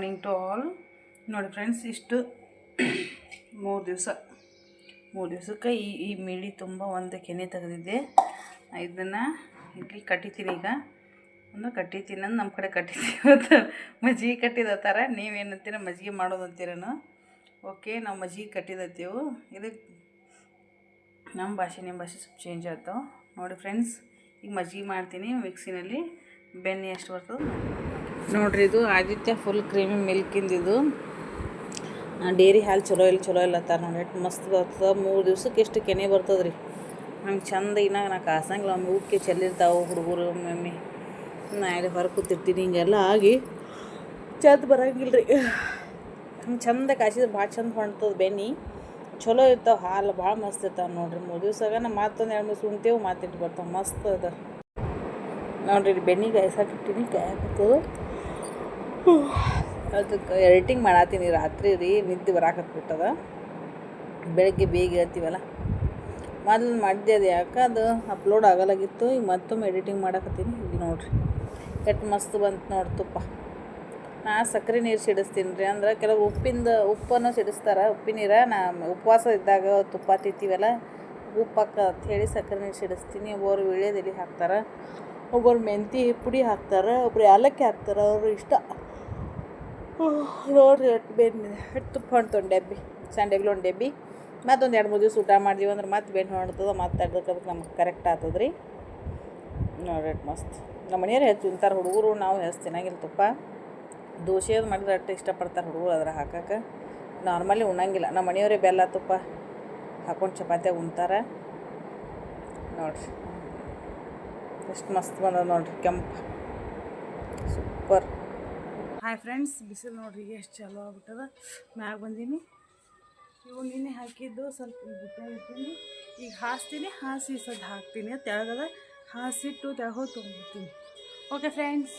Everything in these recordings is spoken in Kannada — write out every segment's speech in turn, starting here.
ಮಾರ್ನಿಂಗ್ ಟು ಆಲ್ ನೋಡಿ ಫ್ರೆಂಡ್ಸ್ ಇಷ್ಟು ಮೂರು ದಿವಸ, ಮೂರು ದಿವಸಕ್ಕೆ ಈ ಈ ಮಿಳಿ ತುಂಬ ಒಂದು ಕೆನೆ ತೆಗೆದಿದ್ದೆ. ಇದನ್ನು ಇಲ್ಲಿ ಕಟ್ಟಿತೀನಿ ಈಗ. ಒಂದು ಕಟ್ಟಿತೀನಿ ಅಂದ್ರೆ ನಮ್ಮ ಕಡೆ ಕಟ್ಟಿತೀವಿ ಮಜ್ಜಿಗೆ ಥರ ನೀವೇನಂತೀರ, ಮಜ್ಜಿಗೆ ಮಾಡೋದು ಓಕೆ, ನಾವು ಮಜ್ಜಿಗೆ ಕಟ್ಟಿದತ್ತೀವು. ಇದಕ್ಕೆ ನಮ್ಮ ಭಾಷೆ ನಿಮ್ಮ ಭಾಷೆ ಸ್ವಲ್ಪ ಚೇಂಜ್ ಆಯ್ತು. ನೋಡಿ ಫ್ರೆಂಡ್ಸ್ ಈಗ ಮಜ್ಜಿಗೆ ಮಾಡ್ತೀನಿ ಮಿಕ್ಸಿನಲ್ಲಿ ಬೆಣ್ಣೆ ಎಷ್ಟು ಬರ್ತದೆ. ನೋಡ್ರಿ, ಇದು ಆದಿತ್ಯ ಫುಲ್ ಕ್ರೀಮಿ ಮಿಲ್ಕಿಂದಿದು ಡೇರಿ ಹಾಲು ಚಲೋ ಇಲ್ಲ ಚಲೋ ಇಲ್ಲ ತರ ನೋಡಿ ಎಷ್ಟು ಮಸ್ತ್ ಬರ್ತದೆ. ಮೂರು ದಿವ್ಸಕ್ಕೆ ಎಷ್ಟು ಕೆನೆ ಬರ್ತದೆ ರೀ ನಂಗೆ ಚಂದ ಇನ್ನಾಗ ನಾ ಕಾಸಂಗಿಲ್ಲ ಒಮ್ಮೆ ಉಕ್ಕಿ ಚೆಲ್ಲಿರ್ತಾವೆ ಹುಡುಗರು ಒಮ್ಮೊಮ್ಮೆ ನಾ ಇಲ್ಲಿ ಹೊರ ಕೂತಿರ್ತೀನಿ, ಹಿಂಗೆಲ್ಲ ಆಗಿ ಚಂದ ಬರಂಗಿಲ್ಲ ರೀ ಹಂಗೆ ಚಂದ ಕಾಸಿದ್ರೆ ಭಾಳ ಚಂದ ಹೊಣ್ತದೆ ಬೆನ್ನಿ ಚಲೋ ಇರ್ತಾವೆ ಹಾಲು, ಭಾಳ ಮಸ್ತ್ ಇರ್ತಾವೆ ನೋಡ್ರಿ. ಮೂರು ದಿವ್ಸಾಗ ನಾ ಮತ್ತೊಂದು ಎರಡು ಮೂರು ಉಣ್ತೇವೆ ಮಾತಿಟ್ಟು ಬರ್ತಾವೆ ಮಸ್ತ್ ಅದ. ನೋಡ್ರಿ ಬೆನ್ನಿ ಕಾಯ್ಸಾಕಿಟ್ಟಿನಿ ಕಾಯಕತ್ತದು ಅದಕ್ಕೆ ಎಡಿಟಿಂಗ್ ಮಾಡತ್ತೀನಿ ರಾತ್ರಿ ರೀ, ನಿದ್ದೆ ಬರಾಕತ್ಬಿಟ್ಟದ. ಬೆಳಗ್ಗೆ ಬೇಗ ಹೇಳ್ತೀವಲ್ಲ ಮೊದಲು ಮಾಡಿದೆ ಅದು ಯಾಕೆ? ಅದು ಅಪ್ಲೋಡ್ ಆಗಲಾಗಿತ್ತು, ಈಗ ಮತ್ತೊಮ್ಮೆ ಎಡಿಟಿಂಗ್ ಮಾಡಕತ್ತೀನಿ. ಈಗ ನೋಡ್ರಿ. ಎಷ್ಟು ಮಸ್ತ್ ಬಂತು ನೋಡಿ ತುಪ್ಪ. ನಾ ಸಕ್ಕರೆ ನೀರು ಸಿಡಿಸ್ತೀನಿ ರೀ, ಅಂದ್ರೆ ಕೆಲವು ಉಪ್ಪಿಂದ ಉಪ್ಪನ್ನು ಸಿಡಿಸ್ತಾರೆ. ಉಪ್ಪಿನ ನೀರ, ನಾ ಉಪವಾಸ ಇದ್ದಾಗ ತುಪ್ಪ ತಿಂತೀವಲ್ಲ? ಉಪ್ಪು ಹಾಕ ಅಂತ ಹೇಳಿ ಸಕ್ಕರೆ ನೀರು ಸಿಡಿಸ್ತೀನಿ. ಒಬ್ಬರು ವೀಳ್ಯದೆಲೆ ಹಾಕ್ತಾರೆ. ಒಬ್ಬರು ಮೆಂತಿ ಪುಡಿ ಹಾಕ್ತಾರೆ. ಒಬ್ರು ಏಲಕ್ಕಿ ಹಾಕ್ತಾರೆ. ಅವರು ಇಷ್ಟ ನೋಡ್ರಿ ಬೆನ್ನು ಎಷ್ಟು ತುಪ್ಪ ಹೊಣ್ತೊಂಡು ಡಬ್ಬಿ ಸಂಡೆಗ್ಲು ಒಂದು ಡಬ್ಬಿ. ಮತ್ತೊಂದು ಎರಡು ಮೂರು ದಿವಸ ಊಟ ಮಾಡಿದ್ವಿ ಅಂದ್ರೆ ಮತ್ತೆ ಬೆಣ್ಣೆ ಹೊಣ್ತದ ಮತ್ತೆ ಅದಕ್ಕೆ ಅದಕ್ಕೆ ನಮ್ಗೆ ಕರೆಕ್ಟ್ ಆಗ್ತದ್ರಿ. ನೋಡ್ರಿ ಮಸ್ತ್. ನಮ್ಮ ಮನೆಯವ್ರು ಹೆಚ್ಚು ತಿಂತಾರೆ ಹುಡುಗರು, ನಾವು ಹೆಚ್ಚು ತಿನ್ನಂಗಿಲ್ಲ ತುಪ್ಪ. ದೋಸೆ ಅದು ಮಾಡಿದ್ರೆ ಅಷ್ಟು ಇಷ್ಟಪಡ್ತಾರೆ ಹುಡುಗರು ಅದ್ರ ಹಾಕಕ್ಕೆ ನಾರ್ಮಲಿ ಉಣ್ಣಂಗಿಲ್ಲ. ನಮ್ಮ ಮನೆಯವರೇ ಬೆಲ್ಲ, ತುಪ್ಪ ಹಾಕೊಂಡು ಚಪಾತಿಯಾಗ ಉಣ್ತಾರೆ. ನೋಡ್ರಿ. ಎಷ್ಟು ಮಸ್ತ್ ಬಂದದ ನೋಡ್ರಿ ಕೆಂಪು. ಸೂಪರ್. ಹಾಯ್ ಫ್ರೆಂಡ್ಸ್ ಬಿಸಿಲು ನೋಡ್ರಿ, ಎಷ್ಟು ಚಲೋ ಆಗ್ಬಿಟ್ಟದ. ಮ್ಯಾಗ ಬಂದೀನಿ. ಇವು ನಿನ್ನೆ ಹಾಕಿದ್ದು, ಸ್ವಲ್ಪ ಬುಟ್ಟ ಈಗ ಹಾಸ್ತೀನಿ ಹಾಸಿ ಸದ್ ಹಾಕ್ತೀನಿ ತೆಳಗದ ಹಾಸಿಟ್ಟು ತೆಳಗೋಗಿ ತೊಗೊಂಡ್ಬಿಡ್ತೀನಿ. ಓಕೆ ಫ್ರೆಂಡ್ಸ್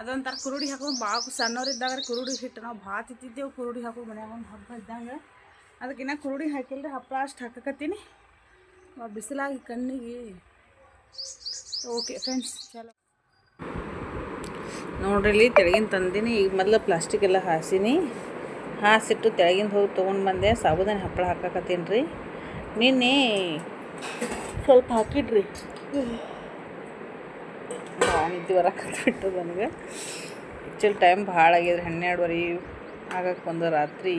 ಅದೊಂಥರ ಕುರುಡಿ ಹಾಕೊಂಡು ಭಾಳ ಸಣ್ಣವ್ರು ಇದ್ದಾಗ ಕುರುಡಿ ಹಿಟ್ಟು. ನಾವು ಭಾಳ ತಿಂತಿದ್ದೆವು ಕುರುಡಿ ಹಾಕೋ ಮನ್ಯಾಗ ಒಂದು ಹಬ್ಬ ಇದ್ದಾಗ. ಅದಕ್ಕಿನ್ನ ಕುರುಡಿ ರೀ ಹಪ್ಪಳ ಅಷ್ಟು ಹಾಕಕತ್ತೀನಿ. ಬಿಸಿಲಾಗಿ ಕಣ್ಣಿಗೆ. ಓಕೆ ಫ್ರೆಂಡ್ಸ್ ಚಲೋ. ನೋಡ್ರಿ ತೆಳಗಿನ ತಂದೀನಿ. ಈಗ ಮೊದಲು ಪ್ಲಾಸ್ಟಿಕ್ ಎಲ್ಲ ಹಾಸಿನಿ. ಹಾಸಿಟ್ಟು ತೆಳಗಿಂದ ಹೋಗಿ ತೊಗೊಂಡು ಬಂದೆ. ಸಾಬುದಾನಿ ಹಪ್ಪಳ ಹಾಕಕತ್ತೀನಿ ರೀ ನಿನ್ನೆ ಸ್ವಲ್ಪ ಹಾಕಿಡ್ರಿ. ಭಾಳ ನಿದ್ದೆ ನನಗೆ. ಆ್ಯಕ್ಚುಲಿ ಟೈಮ್ ಭಾಳ ಆಗ್ಯದ್ರಿ ಹನ್ನೆರಡುವರೆ ಆಗಕ್ಕೆ ಬಂದ ರಾತ್ರಿ.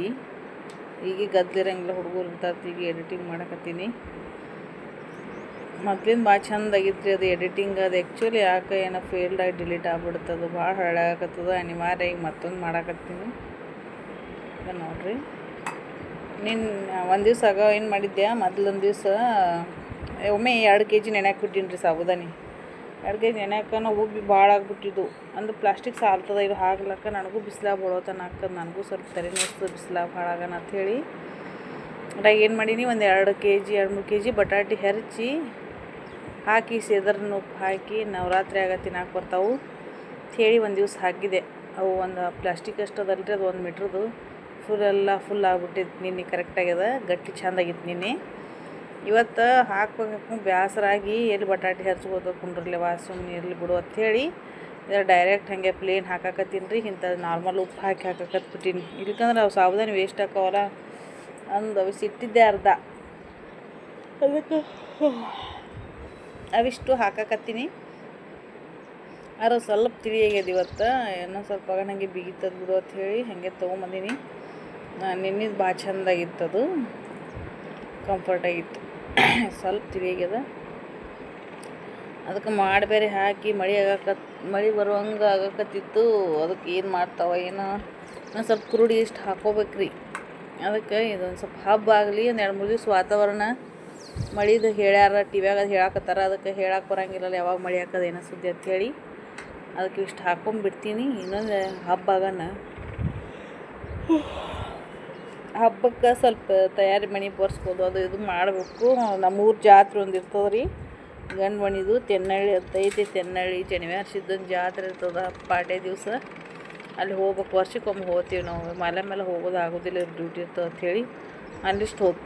ಈಗ ಗದ್ದಿರಂಗಿಲ್ಲ, ಹುಡುಗರು ಇರ್ತಾರೆ ಈಗ ಎಡಿಟಿಂಗ್ ಮಾಡಕತ್ತೀನಿ. ಮೊದ್ಲಿಂದ ಭಾಳ ಚಂದ ಆಗಿತ್ತು ರೀ ಅದು ಎಡಿಟಿಂಗ್ ಅದು. ಆ್ಯಕ್ಚುಲಿ ಯಾಕೆ ಏನೋ ಫೇಲ್ಡ್ ಆಗಿ ಡಿಲೀಟ್ ಆಗ್ಬಿಡ್ತದೆ ಭಾಳ ಹಳೆಯಾಗತ್ತದ ಅನಿವಾರ್ಯ ಈಗ ಮತ್ತೊಂದು ಮಾಡಕತ್ತೀನಿ. ಈಗ ನೋಡ್ರಿ. ನಿನ್ನ ಒಂದು ದಿವ್ಸ ಆಗ ಏನು ಮಾಡಿದ್ದೆ ಮೊದ್ಲೊಂದು ದಿವಸ, ಒಮ್ಮೆ ಎರಡು ಕೆ ಜಿ ನೆನೆಯಾಕೆ ಬಿಟ್ಟಿನಿ ರೀ ಸಾಬುದಾನಿ. ಜಿ ನೆನೆಯಾಕ ಉಬ್ಬಿ ಭಾಳ ಆಗ್ಬಿಟ್ಟಿದ್ದು. ಅಂದ್ರೆ ಪ್ಲಾಸ್ಟಿಕ್ ಸಾಲ್ತದ, ಇದು ಹಾಕ್ಲಕ್ಕ ನನಗೂ ಬಿಸಿಲಾಗ ಬಡೋತನ ಹಾಕದ್ ನನಗೂ ಸ್ವಲ್ಪ ತಲೆ ನೋಡ್ತದೆ ಬಿಸಿಲಾಗ ಭಾಳ ಅಂತ ಅಂಥೇಳಿ ಅದಾಗ ಏನು ಮಾಡೀನಿ, ಒಂದು ಎರಡು ಕೆ ಜಿ ಎರಡು ಮೂರು ಕೆ ಜಿ ಬಟಾಟೆ ಹೆರಚಿ, ಹಾಕಿ ಸೇದರ್ನ ಉಪ್ಪು ಹಾಕಿ ನವರಾತ್ರಿ ಆಗ ತಿನ್ನಕ್ಕೆ ಬರ್ತಾವೆ ಹೇಳಿ ಒಂದು ದಿವ್ಸ ಹಾಕಿದೆ. ಅವು ಒಂದು ಪ್ಲಾಸ್ಟಿಕ್ ಅಷ್ಟು ಅದಲ್ರಿ ಅದು ಒಂದು ಮೀಟ್ರದು. ಫುಲ್ ಎಲ್ಲ ಫುಲ್ ಆಗ್ಬಿಟ್ಟಿತ್ತು ನಿನ್ನೆ ಕರೆಕ್ಟಾಗ್ಯದ ಗಟ್ಟಿ ಚೆಂದಾಗಿತ್ತು ನಿನ್ನೆ. ಇವತ್ತು ಹಾಕ್ಬೇಕು ಬ್ಯಾಸರಾಗಿ ಎಲ್ಲಿ ಬಟಾಟೆ ಹೆರ್ಚ್ಬೋದು ಕುಂಡ್ರಲ್ಲಿ ಸುಮ್ಮನೆ ಇರಲಿ ಬಿಡು ಅಂಥೇಳಿ ಇದ್ರ ಡೈರೆಕ್ಟ್ ಹಾಗೆ ಪ್ಲೇನ್ ಹಾಕಾಕತ್ತೀನಿ ರೀ. ಇಂಥದ್ದು ನಾರ್ಮಲ್ ಉಪ್ಪು ಹಾಕಿ ಹಾಕಾಕತ್ಬಿಟ್ಟಿನಿ. ಇಲ್ಕಂದ್ರೆ ಅವು ಸಾವಧಾನ ವೇಸ್ಟ್ ಹಾಕವಲ್ಲ ಅಂದು ಅವು ಸಿಟ್ಟಿದ್ದೆ ಅರ್ಧ. ಅದಕ್ಕೆ ಅವಿಷ್ಟು ಹಾಕಾಕತ್ತೀನಿ. ಆದ್ರೆ ಸ್ವಲ್ಪ ತಿಳಿಯಾಗ್ಯದ ಇವತ್ತು. ಏನೋ ಸ್ವಲ್ಪ ನನಗೆ ಬಿಗಿತದ ಬಿಡು ಅಂತ ಹೇಳಿ ಹಾಗೆ ತೊಗೊಂಬಂದೀನಿ. ನಿನ್ನಿದ್ದು ಭಾಳ ಚಂದಾಗಿತ್ತದು. ಕಂಫರ್ಟ್ ಆಗಿತ್ತು. ಸ್ವಲ್ಪ ತಿಳಿಯಾಗ್ಯದ ಅದಕ್ಕೆ ಮಾಡಬೇರೆ ಹಾಕಿ ಮಳೆ ಆಗಕತ್ ಮಳೆ ಬರುವಂಗೆ ಆಗಕತ್ತಿತ್ತು. ಅದಕ್ಕೆ ಏನು ಮಾಡ್ತಾವ ಏನು. ಇನ್ನೊಂದು ಸ್ವಲ್ಪ ಕುರುಡಿ ಇಷ್ಟು ಹಾಕೋಬೇಕ್ರಿ. ಅದಕ್ಕೆ ಇದೊಂದು ಸ್ವಲ್ಪ ಹಬ್ಬ ಆಗಲಿ, ಒಂದು ಎರಡು ಮೂರು ದಿವ್ಸ ವಾತಾವರಣ ಮಳೆದು ಹೇಳ್ಯಾರ ಟಿವ್ಯಾಗ ಅದು ಹೇಳಾಕತ್ತಾರ. ಅದಕ್ಕೆ ಹೇಳಕ್ಕೆ ಬರೋಂಗಿಲ್ಲ ಯಾವಾಗ ಮಳೆ ಹಾಕೋದು ಏನೋ ಸುದ್ದಿ ಅಂಥೇಳಿ ಅದಕ್ಕೆ ಇಷ್ಟು ಹಾಕೊಂಡ್ಬಿಡ್ತೀನಿ ಇನ್ನೊಂದು ಹಬ್ಬ ಆಗೋಣ. ಹಬ್ಬಕ್ಕೆ ಸ್ವಲ್ಪ ತಯಾರಿ ಮನೆ ಬರ್ಸ್ಬೋದು ಅದು ಇದು ಮಾಡಬೇಕು. ನಮ್ಮೂರು ಜಾತ್ರೆ ಒಂದು ಇರ್ತದೆ ರೀ ಗಂಡು ಮಣಿದು ತೆನ್ನಳ್ಳಿ ಅಂತ ಐತಿ ತೆನ್ನಳ್ಳಿ, ಶನಿವಾರ ಸಿದ್ದನ ಜಾತ್ರೆ ಇರ್ತದೆ ಪಾಡ್ಯ ದಿವಸ. ಅಲ್ಲಿ ಹೋಗ್ಬೇಕು. ವರ್ಷಕ್ಕೊಮ್ಮೆ ಹೋಗ್ತೀವಿ ನಾವು. ಮಲೆ ಮೇಲೆ ಹೋಗೋದು ಆಗೋದಿಲ್ಲ ಡ್ಯೂಟಿ ಇರ್ತದೆ ಅಂಥೇಳಿ ಅಲ್ಲಿಷ್ಟು ಹೋಗಿ,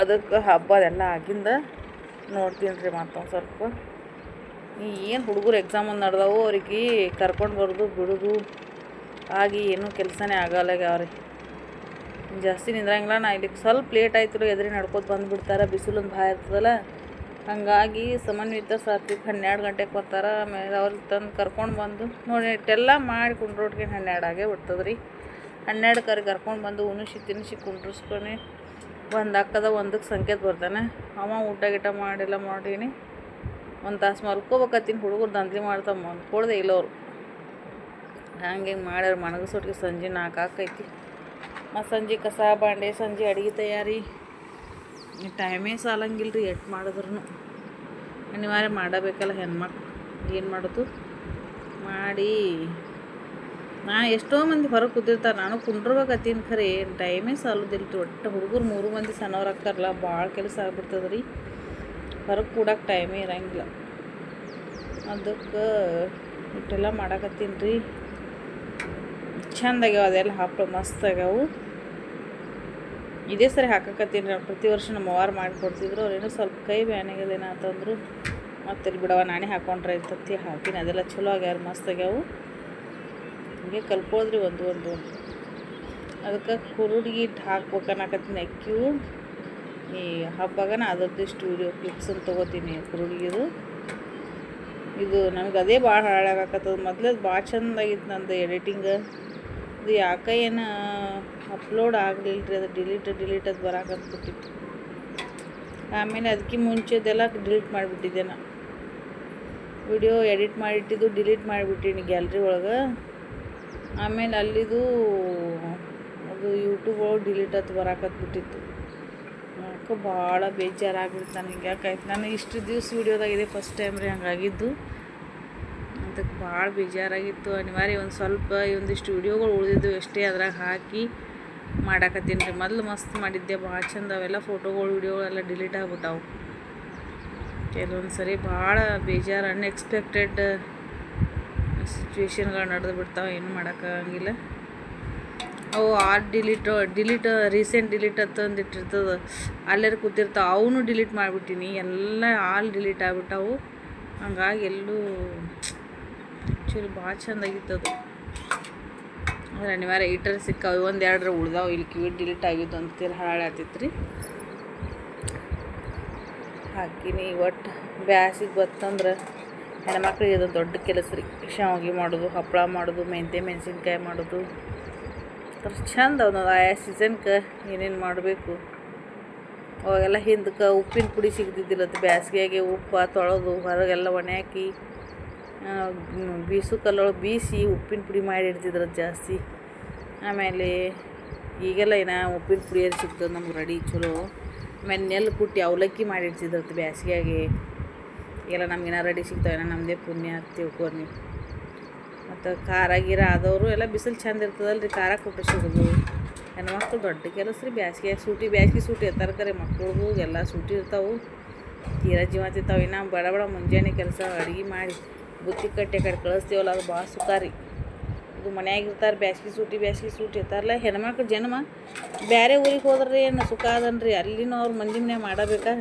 ಅದಕ್ಕೆ ಹಬ್ಬ ಅದೆಲ್ಲ ಆಗಿಂದ ನೋಡ್ತೀನಿ ರೀ ಮತ್ತೊಂದು ಸ್ವಲ್ಪ. ಏನು ಹುಡುಗರು ಎಕ್ಸಾಮ್ ಒಂದು ನಡೆದವು ಅವ್ರಿಗೆ ಕರ್ಕೊಂಡು ಬರೋದು, ಬಿಡೋದು. ಆಗಿ ಏನೂ ಕೆಲಸನೇ ಆಗಲ್ಲಾಗ್ಯಾವ ಜಾಸ್ತಿ ನಿಂದ್ರಂಗಿಲ್ಲ. ನಾ ಇಲ್ಲಿಗೆ ಸ್ವಲ್ಪ ಲೇಟ್ ಆಯ್ತು ಎದುರಿ ನಡ್ಕೊತ ಬಂದುಬಿಡ್ತಾರೆ ಬಿಸಿಲೊಂದು ಭಾಳ ಇರ್ತದಲ್ಲ. ಹಾಗಾಗಿ ಸಮನ್ವಿತ ಸಾತ್ವಿಕ್ ಹನ್ನೆರಡು ಗಂಟೆಗೆ ಬರ್ತಾರೆ. ಆಮೇಲೆ ಅವ್ರಿಗೆ ತಂದು ಕರ್ಕೊಂಡು ಬಂದು ನೋಡಿ, ಇಟ್ಟೆಲ್ಲ ಮಾಡಿ ಕುಂಡ್ರೋಟ್ಗೆ ಹನ್ನೆರಡು ಆಗೇ ಬಿಡ್ತದೆ ರೀ ಹನ್ನೆರಡು ಕರೆ ಕರ್ಕೊಂಡು ಬಂದು ಉಣಿಸಿ ತಿನ್ನಿಸಿ ಕುಂಡ್ರಿಸ್ಕೊಂಡು ಒಂದು ಅಕ್ಕದ ಒಂದಕ್ಕೆ ಸಂಕೇತ ಬರ್ತಾನೆ. ಅವ ಊಟ ಗೀಟ ಮಾಡಿಲ್ಲ ಮಾಡೀನಿ. ಒಂದು ತಾಸು ಮಲ್ಕೋಬೇಕತ್ತೀನಿ, ಹುಡುಗರು ದಂಧಲಿ ಮಾಡ್ತಾವೆ ಮಲ್ಕೊಳ್ದೆ ಇಲ್ಲ ಹಂಗೆ ಹಂಗೆ ಮಾಡ್ಯಾರ ಮಣಗಸೊಟ್ಟಿಗೆ ಸಂಜೆ ನಾಲ್ಕು ಆಕೈತಿ. ಮತ್ತು ಸಂಜೆ ಕಸ, ಬಾಂಡೆ, ಸಂಜೆ ಅಡುಗೆ ತಯಾರಿ. ಟೈಮೇ ಸಾಲಂಗಿಲ್ಲ ರೀ ಎಟ್ ಮಾಡಿದ್ರು ಅನಿವಾರ್ಯ ಮಾಡಬೇಕಲ್ಲ ಹೆಣ್ಮಕ್ಳು. ಏನು ಮಾಡೋದು? ಮಾಡಿ. ನಾ ಎಷ್ಟೋ ಮಂದಿ ಹೊರಗೆ ಕೂತಿರ್ತಾರೆ, ನಾನು ಕುಂಡ್ರಬೇಕತ್ತೀನಿ ಖರೆ. ಟೈಮೇ ಸಾಲೋದಿಲ್ಲ ರೀ. ಒಟ್ಟು ಹುಡುಗರು ಮೂರು ಮಂದಿ ಸಣ್ಣವ್ರು ಆಗ್ತಾರಲ್ಲ ಭಾಳ ಕೆಲಸ ಆಗ್ಬಿಡ್ತದೆ ರೀ. ಹೊರಗೆ ಕೂಡಕ್ಕೆ ಟೈಮೇ ಇರಂಗಿಲ್ಲ. ಅದಕ್ಕೆ ಇಷ್ಟೆಲ್ಲ ಮಾಡಾಕತ್ತೀನಿ ರೀ. ಚಂದ ಆಗ್ಯಾವ ಅದೆಲ್ಲ ಹಪ್ಪಳ ಮಸ್ತ್ ಆಗ್ಯಾವು ಇದೇ ಸರಿ ಹಾಕಕತ್ತೀನಿ ರೀ, ಪ್ರತಿ ವರ್ಷ ನಮ್ಮ ಅವ್ವಾರು ಮಾಡಿಕೊಡ್ತಿದ್ರು ಏನೋ ಸ್ವಲ್ಪ ಕೈ ಬ್ಯಾನಾಗ್ಯದೇನ ಅಂತಂದ್ರು ಮತ್ತೆ ಇಲ್ಲಿ ಬಿಡವ ನಾನೇ ಹಾಕೊಂಡ್ರೆ ಇರ್ತತಿ ಹಾಕಿನಿ. ಅದೆಲ್ಲ ಚಲೋ ಆಗ್ಯಾರ ಮಸ್ತ್ ಆಗ್ಯಾವು ಹಿಂಗೆ ಕಲ್ಪೋದ್ರಿ ಒಂದು ಒಂದು ಅದಕ್ಕೆ ಕುರುಡಿಗೆ ಇಟ್ಟು ಹಾಕ್ಬೇಕು ಅಕ್ಕಿವು ಈ ಹಬ್ಬಗನ ಅದರದ್ದು ಸ್ಟುಡಿಯೋ ಕ್ಲಿಪ್ಸ್ ಅಂತ ತೊಗೋತೀನಿ ಕುರುಡಿಗಿದು ಇದು ನನಗೆ ಅದೇ ಭಾಳ ಹಾಳಾಗಕತ್ತದ ಮೊದ್ಲದು ಭಾಳ ಚಂದಾಗಿತ್ತು ನಂದು ಎಡಿಟಿಂಗ್ ಅದು ಯಾಕೆ ಏನು ಅಪ್ಲೋಡ್ ಆಗಲಿಲ್ಲ ರೀ, ಅದು ಡಿಲೀಟ್ ಡಿಲೀಟ್ ಅದು ಬರಾಕತ್ಬಿಟ್ಟಿತ್ತು. ಆಮೇಲೆ ಅದಕ್ಕೆ ಮುಂಚೆದೆಲ್ಲ ಡಿಲೀಟ್ ಮಾಡಿಬಿಟ್ಟಿದ್ದೆ ನಾ. ವಿಡಿಯೋ ಎಡಿಟ್ ಮಾಡಿಟ್ಟಿದ್ದು, ಡಿಲೀಟ್ ಮಾಡಿಬಿಟ್ಟಿನಿ ಗ್ಯಾಲ್ರಿ ಒಳಗೆ. ಆಮೇಲೆ ಅಲ್ಲಿದು ಅದು ಯೂಟ್ಯೂಬ್ ಒಳಗೆ ಡಿಲೀಟ್ ಅದು ಬರಾಕತ್ಬಿಟ್ಟಿತ್ತು. ಯಾಕೆ ಭಾಳ ಬೇಜಾರಾಗಿತ್ತು ನನಗೆ. ಯಾಕಾಯ್ತು ನಾನು ಇಷ್ಟು ದಿವ್ಸ ವೀಡಿಯೋದಾಗಿದೆ ಫಸ್ಟ್ ಟೈಮ್ ರೀ ಹಂಗಾಗಿದ್ದು. ಅದಕ್ಕೆ ಭಾಳ ಬೇಜಾರಾಗಿತ್ತು. ಅನಿವಾರ್ಯ ಒಂದು ಸ್ವಲ್ಪ ಒಂದಿಷ್ಟು ವೀಡಿಯೋಗಳು ಉಳಿದಿದ್ದು ಎಷ್ಟೇ ಅದ್ರಾಗ ಹಾಕಿ ಮಾಡಾಕತ್ತೀನಿ ರೀ. ಮೊದಲು ಮಸ್ತ್ ಮಾಡಿದ್ದೆ, ಭಾಳ ಚಂದ ಅವೆಲ್ಲ ಫೋಟೋಗಳು ವೀಡಿಯೋಗಳೆಲ್ಲ ಡಿಲೀಟ್ ಆಗ್ಬಿಟ್ಟಾವು. ಕೆಲವೊಂದು ಸರಿ ಭಾಳ ಬೇಜಾರು ಅನ್ಎಕ್ಸ್ಪೆಕ್ಟೆಡ್ ಸಿಚುವೇಶನ್ಗಳು ನಡೆದು ಬಿಡ್ತಾವೆ. ಏನು ಮಾಡೋಕ್ಕಾಗಂಗಿಲ್ಲ ಅವು all delete delete, recent delete ಇಟ್ಟಿರ್ತದೆ. ಅಲ್ಲೆರ ಕೂತಿರ್ತಾವೆ. ಅವನು ಡಿಲೀಟ್ ಮಾಡಿಬಿಟ್ಟಿನಿ. ಎಲ್ಲ ಆಲ್ ಡಿಲೀಟ್ ಆಗ್ಬಿಟ್ಟವು. ಹಂಗಾಗಿ ಎಲ್ಲೂ ಆ್ಯಕ್ಚುಲಿ ಭಾಳ ಚಂದಾಗಿತ್ತು ಅದು ಆದ್ರೆ ಅನಿವಾರ್ಯ ಈಟರ್ ಸಿಕ್ಕಾವು ಒಂದು ಎರಡರ ಉಳ್ದಾವು, ಇಲ್ಲಿ ಕಿವಿ ಡಿಲೀಟ್ ಆಗಿದ್ದು ಅಂತೀರ ಹಾಳಾತಿತ್ತು ರೀ ಹಾಕಿನಿ, ಒಟ್ಟು ಬ್ಯಾಸಿಗೆ ಬತ್ತಂದ್ರೆ ಹೆಣ್ಮಕ್ಳಿಗೆ ಇದು ದೊಡ್ಡ ಕೆಲಸ ರೀ. ಶಾವಿಗೆ ಮಾಡೋದು ಹಪ್ಪಳ ಮಾಡೋದು ಮೆಂತೆ ಮೆಣಸಿನ್ಕಾಯಿ ಮಾಡೋದು. ಅದ್ರ ಚಂದ ಒಂದೊಂದು ಆಯಾ ಸೀಸನ್ಗೆ ಏನೇನು ಮಾಡಬೇಕು. ಅವಾಗೆಲ್ಲ ಹಿಂದಕ್ಕೆ ಉಪ್ಪಿನ ಪುಡಿ ಸಿಗ್ತಿದ್ದಿಲ್ಲ ಅದು ಬ್ಯಾಸಿಗೆಗೆ ಉಪ್ಪು ತೊಳೆದು ಹೊರಗೆಲ್ಲ ಒಣೆ ಹಾಕಿ ಬೀಸು ಕಲ್ಲೊಳಗೆ ಬೀಸಿ ಉಪ್ಪಿನ ಪುಡಿ ಮಾಡಿ ಇಡ್ತಿದ್ರು ಜಾಸ್ತಿ. ಆಮೇಲೆ ಈಗೆಲ್ಲ ಏನ ಉಪ್ಪಿನ ಪುಡಿ ಏನು ಸಿಗ್ತದೆ ನಮ್ಗೆ ರೆಡಿ, ಚಲೋ. ಆಮೇಲೆ ನೆಲ್ಲು ಕುಟ್ಟಿ ಅವಲಕ್ಕಿ ಮಾಡಿ ಇಡ್ತಿದ್ರತ್ತು ಈಗೆಲ್ಲ ನಮ್ಗೆ ಏನೋ ರೆಡಿ ಸಿಗ್ತಾವೇನ ನಮ್ಮದೇ ಪುಣ್ಯ ತಿಳ್ಕೊರಿ. ಮತ್ತು ಖಾರ ಗೀರ ಆದವರು ಎಲ್ಲ ಬಿಸಿಲು ಚಂದ ಇರ್ತದಲ್ಲ ರೀ ಖಾರ ಕೊಟ್ಟು ಸಿಗೋದು ಹೆಣ್ಮಕ್ಳು ದೊಡ್ಡ ಕೆಲಸ ರೀ ಬ್ಯಾಸ್ಗೆ ಸೂಟಿ ಬ್ಯಾಸ್ಗೆ ಸೂಟಿ ಇರ್ತಾರೆ ಕರೆ ಮಕ್ಳಿಗೂ, ಎಲ್ಲ ಸೂಟಿ ಇರ್ತಾವೆ. ತೀರಾ ಜೀವ ತಿಂತಾವೆ ಇನ್ನು ಬಡ ಬಡ ಮುಂಜಾನೆ ಕೆಲಸ ಅಡುಗೆ ಮಾಡಿ. ಬುತ್ತಿ ಕಟ್ಟೆ ಕಡೆ ಕಳಿಸ್ತೀವಲ್ಲ, ಅದು ಭಾಳ ಸುಖ ರೀ. ಇದು ಮನ್ಯಾಗ ಇರ್ತಾರೆ, ಬ್ಯಾಸ್ಗೆ ಸೂಟಿ ಬ್ಯಾಸ್ಗೆ ಸೂಟಿ ಇರ್ತಾರಲ್ಲ, ಹೆಣ್ಮಕ್ಳು ಜನ್ಮ ಬೇರೆ ಊರಿಗೆ ಹೋದ್ರೆ ಏನು ಸುಖ ಅದನ್ರಿ ಅಲ್ಲಿನೂ ಅವ್ರು ಮಂದಿ ಮನ್ಯಾಗ ಮಾಡಬೇಕಾ?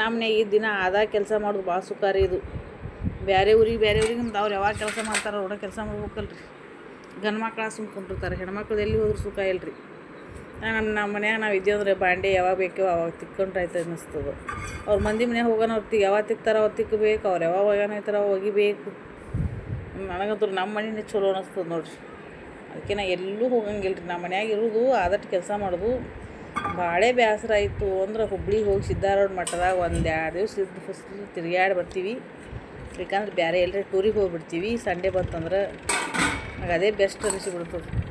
ನಮ್ಮನೆ ಈ ದಿನ ಆದ ಕೆಲಸ ಮಾಡೋದು ಭಾಳ ಸುಖ ರೀ ಇದು. ಬೇರೆ ಊರಿಗೆ ಬೇರೆ ಊರಿಗೆ ನಮ್ದು ಅವ್ರು ಯಾವಾಗ ಕೆಲಸ ಮಾಡ್ತಾರೆ ಅವ್ರ ಕೆಲಸ ಮಾಡ್ಬೇಕಲ್ರಿ. ಗಂಡು ಮಕ್ಳು ಸುಮ್ ಕುಂಟಿರ್ತಾರೆ ಹೆಣ್ಮಕ್ಳು ಎಲ್ಲಿ ಹೋದ್ರೂ ಸುಖ ಇಲ್ರಿ. ನಮ್ಮ ನಮ್ಮ ಮನ್ಯಾಗ ನಾವು ಇದ್ದೇವೆ ಅಂದ್ರೆ ಬಾಂಡೆ ಯಾವಾಗ ಬೇಕೋ ಅವಾಗ ತಿಕ್ಕೊಂಡ್ರೆ ಆಯ್ತು ಅನ್ನಿಸ್ತದೆ. ಅವ್ರ ಮಂದಿ ಮನ್ಯಾಗ ಹೋಗೋಣ ಅವ್ರು ಯಾವಾಗ ತಿಕ್ತಾರ ಅವ್ರು ತಿಕ್ಕಬೇಕು ಅವ್ರು ಯಾವಾಗ ಹೋಗೋಣ ಅವಾಗ ಒಗಿಬೇಕು ನನಗಂತೂ ನಮ್ಮ ಮನೆಯೇ ಚಲೋ ಅನ್ನಿಸ್ತದೆ ನೋಡ್ರಿ. ಅದಕ್ಕೆ ನಾ ಎಲ್ಲೂ ಹೋಗಂಗಿಲ್ಲ ರೀ ನಮ್ಮ ಮನ್ಯಾಗ ಇರೋದು, ಆದಷ್ಟು ಕೆಲಸ ಮಾಡೋದು. ಭಾಳ ಬೇಸರ ಆಯಿತು ಅಂದ್ರೆ ಹುಬ್ಳಿಗೆ ಹೋಗಿ ಸಿದ್ಧಾರೂಢ ಮಠದಾಗ ಒಂದು ಎರಡು ದಿವಸ ಇದ್ದು ಫಸ್ಟ್ ತಿರುಗಾಡಿ ಬರ್ತೀವಿ. ಯಾಕಂದ್ರೆ ಬೇರೆ ಎಲ್ಲರೂ ಟೂರಿಗೆ ಹೋಗಿಬಿಡ್ತೀವಿ. ಸಂಡೇ ಬಂತಂದ್ರೆ ಅದೇ ಬೆಸ್ಟ್ ಅನಿಸಿಬಿಡ್ತದೆ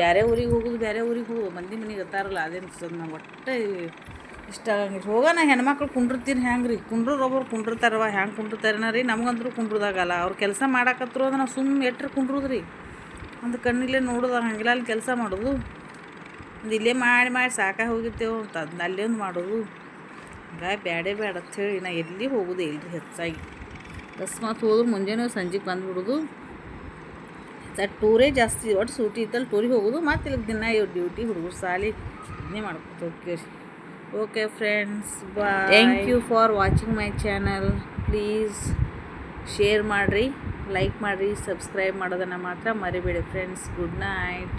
ಬೇರೆ ಊರಿಗೆ ಹೋಗೋದು ಬೇರೆ ಊರಿಗೆ ಹೋಗು. ಮಂದಿ ಮನೆಗೆ ಹತ್ತಾರಲ್ಲ, ಅದೇನು ಅನ್ಸ್ತದೆ ನಂಗೆ ಒಟ್ಟು ಇಷ್ಟ ಆಗಂಗಿಲ್ಲ. ಹೋಗೋಣ, ಹೆಣ್ಮಕ್ಳು ಕುಂಡಿರ್ತೀನಿ ಹೆಂಗೆ ರೀ ಕುಂಡ್ರವ್ರು ಒಬ್ಬರು ಕುಂಡಿರ್ತಾರವ ಹೆಂಗೆ ಕುಂಡಿರ್ತಾರೇನ ರೀ? ನಮಗಂದ್ರೂ ಕುಂಡ್ರದಾಗಲ್ಲ. ಅವ್ರು ಕೆಲಸ ಮಾಡಾಕತ್ರು ಅಂದ್ರೆ ನಾವು ಸುಮ್ಮನೆ ಎಟ್ರೆ ಕುಂಡ್ರುದು ರೀ ಒಂದು ಕಣ್ಣಿಲ್ಲೇ ನೋಡೋದು ಹಂಗಿಲ್ಲ, ಅಲ್ಲಿ ಕೆಲಸ ಮಾಡೋದು. ಒಂದು ಇಲ್ಲೇ ಮಾಡಿ ಮಾಡಿ ಸಾಕಾಗಿ ಹೋಗಿರ್ತೇವೆ ಅಂತ ಅದನ್ನ ಅಲ್ಲೇ ಒಂದು ಮಾಡೋದು. ಹಂಗಾಗಿ ಬ್ಯಾಡೇ ಬೇಡ ಹೇಳಿ ನಾ ಎಲ್ಲಿ ಹೋಗೋದೇ ಇಲ್ಲಿ ಹೆಚ್ಚಾಗಿ. ಅಕಸ್ಮಾತ್ ಹೋದ್ರೆ ಮುಂಜಾನೆ ಸಂಜೆಗೆ ಬಂದುಬಿಡೋದು. ಸರ್ ಟೂರೇ ಜಾಸ್ತಿ, ಒಟ್ಟು ಸೂಟಿ ಇತ್ತಲ್ಲಿ ಟೂರಿಗೆ ಹೋಗೋದು, ಮತ್ತು ಇಲ್ಲಿ ದಿನ ಇವ್ರು ಡ್ಯೂಟಿ ಹುಡುಗರು ಸಾಲಿ ಇದನ್ನೇ ಮಾಡ್ಕೊತ ಹೋಗ್ತೀವಿ okay friends bye thank you for watching my channel please share ಮಾಡಿರಿ ಲೈಕ್ ಮಾಡಿರಿ ಸಬ್ಸ್ಕ್ರೈಬ್ ಮಾಡೋದನ್ನು ಮಾತ್ರ ಮರಿಬೇಡಿ ಫ್ರೆಂಡ್ಸ್ ಗುಡ್ ನೈಟ್